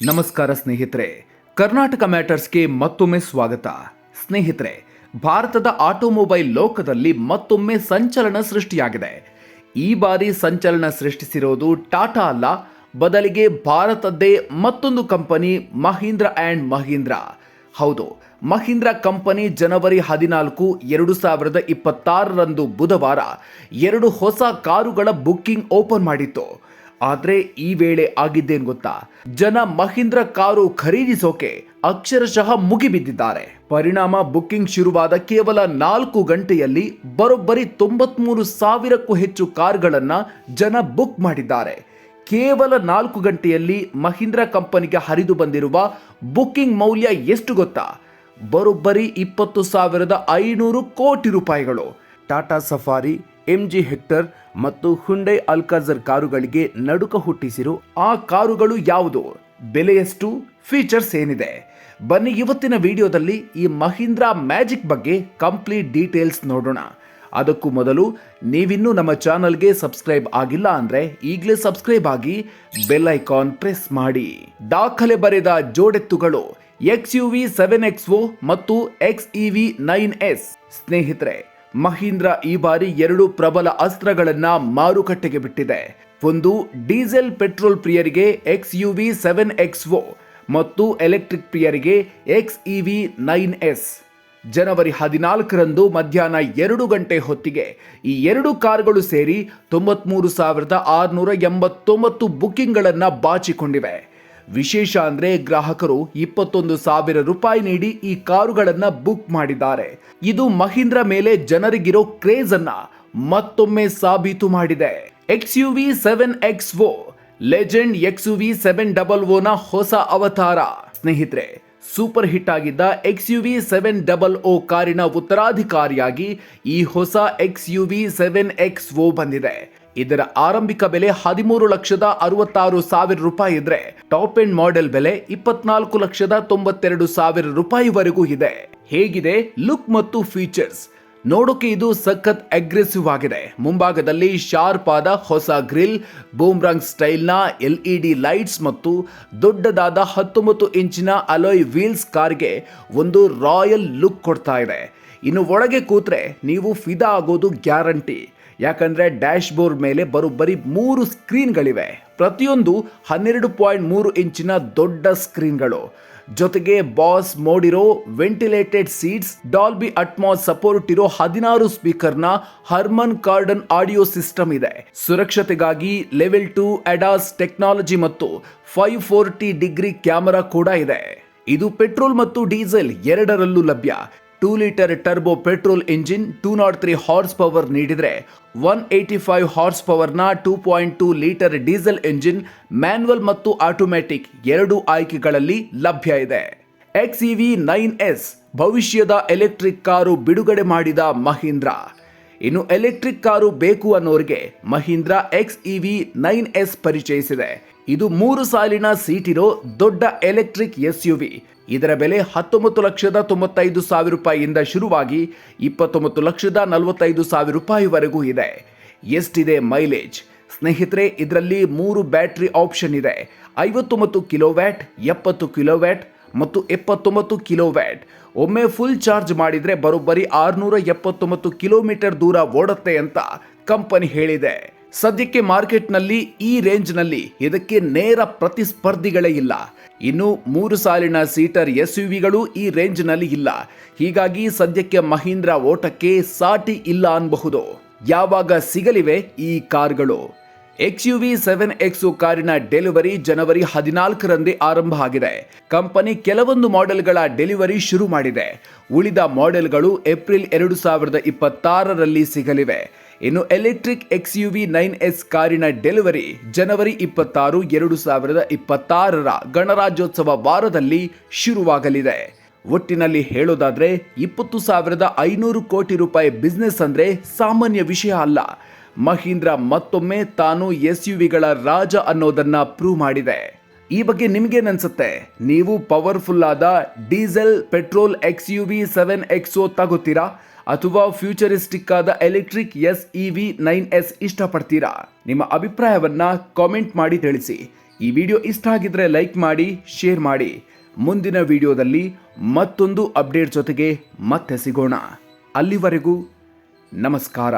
ನಮಸ್ಕಾರ ಸ್ನೇಹಿತರೆ, ಕರ್ನಾಟಕ ಮ್ಯಾಟರ್ಸ್ಗೆ ಮತ್ತೊಮ್ಮೆ ಸ್ವಾಗತ. ಸ್ನೇಹಿತರೆ, ಭಾರತದ ಆಟೋಮೊಬೈಲ್ ಲೋಕದಲ್ಲಿ ಮತ್ತೊಮ್ಮೆ ಸಂಚಲನ ಸೃಷ್ಟಿಯಾಗಿದೆ. ಈ ಬಾರಿ ಸಂಚಲನ ಸೃಷ್ಟಿಸಿರೋದು ಟಾಟಾ ಅಲ್ಲ, ಬದಲಿಗೆ ಭಾರತದ್ದೇ ಮತ್ತೊಂದು ಕಂಪನಿ ಮಹೀಂದ್ರ ಆ್ಯಂಡ್ ಮಹೀಂದ್ರ. ಹೌದು, ಮಹೀಂದ್ರ ಕಂಪನಿ ಜನವರಿ ಹದಿನಾಲ್ಕು, ಎರಡು ಸಾವಿರದ ಇಪ್ಪತ್ತಾರರಂದು ಬುಧವಾರ ಎರಡು ಹೊಸ ಕಾರುಗಳ ಬುಕ್ಕಿಂಗ್ ಓಪನ್ ಮಾಡಿತ್ತು. ಆದ್ರೆ ಈ ವೇಳೆ ಆಗಿದ್ದೇನು ಗೊತ್ತಾ? ಜನ ಮಹೀಂದ್ರ ಕಾರು ಖರೀದಿಸೋಕೆ ಅಕ್ಷರಶಃ ಮುಗಿಬಿದ್ದಿದ್ದಾರೆ. ಪರಿಣಾಮ ಬುಕ್ಕಿಂಗ್ ಶುರುವಾದ ಕೇವಲ ನಾಲ್ಕು ಗಂಟೆಯಲ್ಲಿ ಬರೋಬ್ಬರಿ ತೊಂಬತ್ಮೂರು ಸಾವಿರಕ್ಕೂ ಹೆಚ್ಚು ಕಾರ್ಗಳನ್ನ ಜನ ಬುಕ್ ಮಾಡಿದ್ದಾರೆ. ಕೇವಲ ನಾಲ್ಕು ಗಂಟೆಯಲ್ಲಿ ಮಹೀಂದ್ರ ಕಂಪನಿಗೆ ಹರಿದು ಬಂದಿರುವ ಬುಕ್ಕಿಂಗ್ ಮೌಲ್ಯ ಎಷ್ಟು ಗೊತ್ತಾ? ಬರೋಬ್ಬರಿ ಇಪ್ಪತ್ತು ಸಾವಿರದ ಐನೂರು ಕೋಟಿ ರೂಪಾಯಿಗಳು. ಟಾಟಾ ಸಫಾರಿ ಎಂಜಿ ಹೆಕ್ಟರ್ ಮತ್ತು ಹುಂಡೈ ಅಲ್ಕಾಜರ್ ಕಾರುಗಳಿಗೆ ನಡುಕ ಹುಟ್ಟಿಸಿರು ಆ ಕಾರುಗಳು ಯಾವುದು? ಬೆಲೆಯಷ್ಟು? ಫೀಚರ್ಸ್ ಏನಿದೆ? ಬನ್ನಿ ಇವತ್ತಿನ ವಿಡಿಯೋದಲ್ಲಿ ಈ ಮಹೀಂದ್ರಾ ಮ್ಯಾಜಿಕ್ ಬಗ್ಗೆ ಕಂಪ್ಲೀಟ್ ಡೀಟೇಲ್ಸ್ ನೋಡೋಣ. ಅದಕ್ಕೂ ಮೊದಲು ನೀವಿನ್ನೂ ನಮ್ಮ ಚಾನಲ್ಗೆ ಸಬ್ಸ್ಕ್ರೈಬ್ ಆಗಿಲ್ಲ ಅಂದ್ರೆ ಈಗಲೇ ಸಬ್ಸ್ಕ್ರೈಬ್ ಆಗಿ ಬೆಲ್ ಐಕಾನ್ ಪ್ರೆಸ್ ಮಾಡಿ. ದಾಖಲೆ ಬರೆದ ಜೋಡೆತ್ತುಗಳು X U V seven X O ಮತ್ತು X E V nine S ಸ್ನೇಹಿತರೆ ಮಹೀಂದ್ರ ಈ ಬಾರಿ ಎರಡು ಪ್ರಬಲ ಅಸ್ತ್ರಗಳನ್ನು ಮಾರುಕಟ್ಟೆಗೆ ಬಿಟ್ಟಿದೆ. ಒಂದು ಡೀಸೆಲ್ ಪೆಟ್ರೋಲ್ ಪ್ರಿಯರಿಗೆ X U V seven X O ಮತ್ತು ಎಲೆಕ್ಟ್ರಿಕ್ ಪ್ರಿಯರಿಗೆ X E V nine S ಜನವರಿ ಹದಿನಾಲ್ಕರಂದು ಮಧ್ಯಾಹ್ನ ಎರಡು ಗಂಟೆ ಹೊತ್ತಿಗೆ ಈ ಎರಡು ಕಾರುಗಳು ಸೇರಿ ತೊಂಬತ್ಮೂರು ಸಾವಿರದ ಆರುನೂರ ಎಂಬತ್ತೊಂಬತ್ತು ಬುಕ್ಕಿಂಗ್ಗಳನ್ನು ಬಾಚಿಕೊಂಡಿವೆ. ವಿಶೇಷ ಅಂದ್ರೆ ಗ್ರಾಹಕರು ಇಪ್ಪತ್ತೊಂದು ಸಾವಿರ ರೂಪಾಯಿ ನೀಡಿ ಈ ಕಾರುಗಳನ್ನ ಬುಕ್ ಮಾಡಿದ್ದಾರೆ. ಇದು ಮಹೀಂದ್ರ ಮೇಲೆ ಜನರಿಗಿರೋ ಕ್ರೇಜ್ ಅನ್ನ ಮತ್ತೊಮ್ಮೆ ಸಾಬೀತು ಮಾಡಿದೆ. X U V seven X O legend X U V seven double ಓನ ಹೊಸ ಅವತಾರ. ಸ್ನೇಹಿತರೆ ಸೂಪರ್ ಹಿಟ್ ಆಗಿದ್ದ X U V seven double O ಕಾರಿನ ಉತ್ತರಾಧಿಕಾರಿಯಾಗಿ ಈ ಹೊಸ X U V seven X O ಬಂದಿದೆ. ಇದರ ಆರಂಭಿಕ ಬೆಲೆ ಹದಿಮೂರು ಲಕ್ಷದ ಅರವತ್ತಾರು ಸಾವಿರ ರೂಪಾಯಿ ಇದ್ರೆ ಟಾಪ್ ಎಂಡ್ ಮಾಡೆಲ್ ಬೆಲೆ ಇಪ್ಪತ್ನಾಲ್ಕು ಲಕ್ಷದ ತೊಂಬತ್ತೆರಡು ಸಾವಿರ ರೂಪಾಯಿವರೆಗೂ ಇದೆ. ಹೇಗಿದೆ? ಲುಕ್ ಮತ್ತು ಫೀಚರ್ಸ್. ನೋಡೋಕೆ ಇದು ಸಖತ್ ಅಗ್ರೆಸಿವ್ ಆಗಿದೆ. ಮುಂಭಾಗದಲ್ಲಿ ಶಾರ್ಪ್ ಆದ ಹೊಸ ಗ್ರಿಲ್, ಬೂಮ್ರಾಂಗ್ ಸ್ಟೈಲ್ನ ಎಲ್ ಇ ಡಿ ಲೈಟ್ಸ್ ಮತ್ತು ದೊಡ್ಡದಾದ ಹತ್ತೊಂಬತ್ತು ಇಂಚಿನ ಅಲೋಯ್ ವೀಲ್ಸ್ ಕಾರ್ಗೆ ಒಂದು ರಾಯಲ್ ಲುಕ್ ಕೊಡ್ತಾ ಇದೆ. ಇನ್ನು ಒಳಗೆ ಕೂತ್ರೆ ನೀವು ಫಿದಾ ಆಗೋದು ಗ್ಯಾರಂಟಿ. ಯಾಕಂದ್ರೆ ಡ್ಯಾಶ್ ಬೋರ್ಡ್ ಮೇಲೆ ಬರೋಬ್ಬರಿ ಮೂರು ಸ್ಕ್ರೀನ್ಗಳಿವೆ. ಪ್ರತಿಯೊಂದು ಹನ್ನೆರಡು ಪಾಯಿಂಟ್ ಮೂರು ಇಂಚಿನ ದೊಡ್ಡ ಸ್ಕ್ರೀನ್ಗಳು. ಜೊತೆಗೆ boss ಮೋಡಿರೋ ventilated seats, Dolby Atmos support ಇರೋ ಹದಿನಾರು ಸ್ಪೀಕರ್ನ ಹರ್ಮನ್ ಕಾರ್ಡನ್ ಆಡಿಯೋ ಸಿಸ್ಟಮ್ ಇದೆ. ಸುರಕ್ಷತೆಗಾಗಿ ಲೆವೆಲ್ ಟು ಅಡಾಸ್ ಟೆಕ್ನಾಲಜಿ ಮತ್ತು ಫೈವ್ ಫೋರ್ಟಿ ಡಿಗ್ರಿ ಕ್ಯಾಮರಾ ಕೂಡ ಇದೆ. ಇದು ಪೆಟ್ರೋಲ್ ಮತ್ತು ಡೀಸೆಲ್ ಎರಡರಲ್ಲೂ ಲಭ್ಯ. Two litre turbo petrol engine two nought three horsepower ನೀಡಿದರೆ one eighty five horse ಪವರ್ನ two point two litre diesel engine manual ಮತ್ತು ಆಟೋಮ್ಯಾಟಿಕ್ ಎರಡು ಆಯ್ಕೆಗಳಲ್ಲಿ ಲಭ್ಯ ಇದೆ. X E V nine S ಭವಿಷ್ಯದ ಎಲೆಕ್ಟ್ರಿಕ್ ಕಾರು ಬಿಡುಗಡೆ ಮಾಡಿದ ಮಹೀಂದ್ರ. ಇನ್ನು ಎಲೆಕ್ಟ್ರಿಕ್ ಕಾರು ಬೇಕು ಅನ್ನೋರಿಗೆ Mahindra X E V nine S ಪರಿಚಯಿಸಿದೆ. ಇದು ಮೂರು ಸಾಲಿನ ಸೀಟಿರೋ ದೊಡ್ಡ ಎಲೆಕ್ಟ್ರಿಕ್ ಎಸ್ ವಿ. ಇದರ ಬೆಲೆ ಹತ್ತೊಂಬತ್ತು ಲಕ್ಷದ ತೊಂಬತ್ತೈದು ಸಾವಿರ ರೂಪಾಯಿಯಿಂದ ಶುರುವಾಗಿ ಇಪ್ಪತ್ತೊಂಬತ್ತು ಲಕ್ಷದ ನಲವತ್ತೈದು ಸಾವಿರ ರೂಪಾಯಿವರೆಗೂ ಇದೆ. ಎಷ್ಟಿದೆ ಮೈಲೇಜ್? ಸ್ನೇಹಿತರೆ, ಇದರಲ್ಲಿ ಮೂರು ಬ್ಯಾಟ್ರಿ ಆಪ್ಷನ್ ಇದೆ. ಐವತ್ತೊಂಬತ್ತು ಕಿಲೋವ್ಯಾಟ್, ಎಪ್ಪತ್ತು ಕಿಲೋವ್ಯಾಟ್ ಮತ್ತು ಎಪ್ಪತ್ತೊಂಬತ್ತು ಕಿಲೋವ್ಯಾಟ್. ಒಮ್ಮೆ ಫುಲ್ ಚಾರ್ಜ್ ಮಾಡಿದರೆ ಬರೋಬ್ಬರಿ ಆರುನೂರ ಎಪ್ಪತ್ತೊಂಬತ್ತು ಕಿಲೋಮೀಟರ್ ದೂರ ಓಡುತ್ತೆ ಅಂತ ಕಂಪನಿ ಹೇಳಿದೆ. ಸದ್ಯಕ್ಕೆ ಮಾರ್ಕೆಟ್ನಲ್ಲಿ ಈ ರೇಂಜ್ನಲ್ಲಿ ಇದಕ್ಕೆ ನೇರ ಪ್ರತಿಸ್ಪರ್ಧಿಗಳೇ ಇಲ್ಲ. ಇನ್ನು ಮೂರು ಸಾಲಿನ ಸೀಟರ್ ಎಸ್ ಯು ವಿಗಳು ಈ ರೇಂಜ್ನಲ್ಲಿ ಇಲ್ಲ. ಹೀಗಾಗಿ ಸದ್ಯಕ್ಕೆ ಮಹೀಂದ್ರ ಓಟಕ್ಕೆ ಸಾಟಿ ಇಲ್ಲ ಅನ್ಬಹುದು. ಯಾವಾಗ ಸಿಗಲಿವೆ ಈ ಕಾರ್ಗಳು? X U V seven X ಕಾರಿನ ಡೆಲಿವರಿ ಜನವರಿ ಹದಿನಾಲ್ಕರಂದೇ ಆರಂಭ ಆಗಿದೆ. ಕಂಪನಿ ಕೆಲವೊಂದು ಮಾಡೆಲ್ಗಳ ಡೆಲಿವರಿ ಶುರು ಮಾಡಿದೆ. ಉಳಿದ ಮಾಡೆಲ್ಗಳು ಏಪ್ರಿಲ್ ಎರಡು ಸಾವಿರದ ಇಪ್ಪತ್ತಾರರಲ್ಲಿ ಸಿಗಲಿವೆ. ಇನ್ನು electric X U V nine S ಕಾರಿನ ಡೆಲಿವರಿ ಜನವರಿ ಇಪ್ಪತ್ತಾರು, ಎರಡು ಸಾವಿರದ ಇಪ್ಪತ್ತಾರರ ಗಣರಾಜ್ಯೋತ್ಸವ ವಾರದಲ್ಲಿ ಶುರುವಾಗಲಿದೆ. ಒಟ್ಟಿನಲ್ಲಿ ಹೇಳೋದಾದ್ರೆ, ಇಪ್ಪತ್ತು ಸಾವಿರದ ಐನೂರು ಕೋಟಿ ರೂಪಾಯಿ ಬಿಸ್ನೆಸ್ ಅಂದ್ರೆ ಸಾಮಾನ್ಯ ವಿಷಯ ಅಲ್ಲ. ಮಹೀಂದ್ರ ಮತ್ತೊಮ್ಮೆ ತಾನು ಎಸ್ ಯು ವಿಗಳ ರಾಜ ಅನ್ನೋದನ್ನ ಪ್ರೂವ್ ಮಾಡಿದೆ. ಈ ಬಗ್ಗೆ ನಿಮ್ಗೇನನ್ಸುತ್ತೆ ನೀವು ಪವರ್ಫುಲ್ ಆದ diesel, petrol X U V seven X O ತಗೋತೀರಾ? ಅಥವಾ ಫ್ಯೂಚರಿಸ್ಟಿಕ್ ಆದ electric S E V nine S ಇಷ್ಟಪಡ್ತೀರಾ? ನಿಮ್ಮ ಅಭಿಪ್ರಾಯವನ್ನ ಕಾಮೆಂಟ್ ಮಾಡಿ ತಿಳಿಸಿ. ಈ ವಿಡಿಯೋ ಇಷ್ಟ ಆಗಿದ್ರೆ ಲೈಕ್ ಮಾಡಿ ಶೇರ್ ಮಾಡಿ. ಮುಂದಿನ ವಿಡಿಯೋದಲ್ಲಿ ಮತ್ತೊಂದು ಅಪ್ಡೇಟ್ ಜೊತೆಗೆ ಮತ್ತೆ ಸಿಗೋಣ. ಅಲ್ಲಿವರೆಗೂ ನಮಸ್ಕಾರ.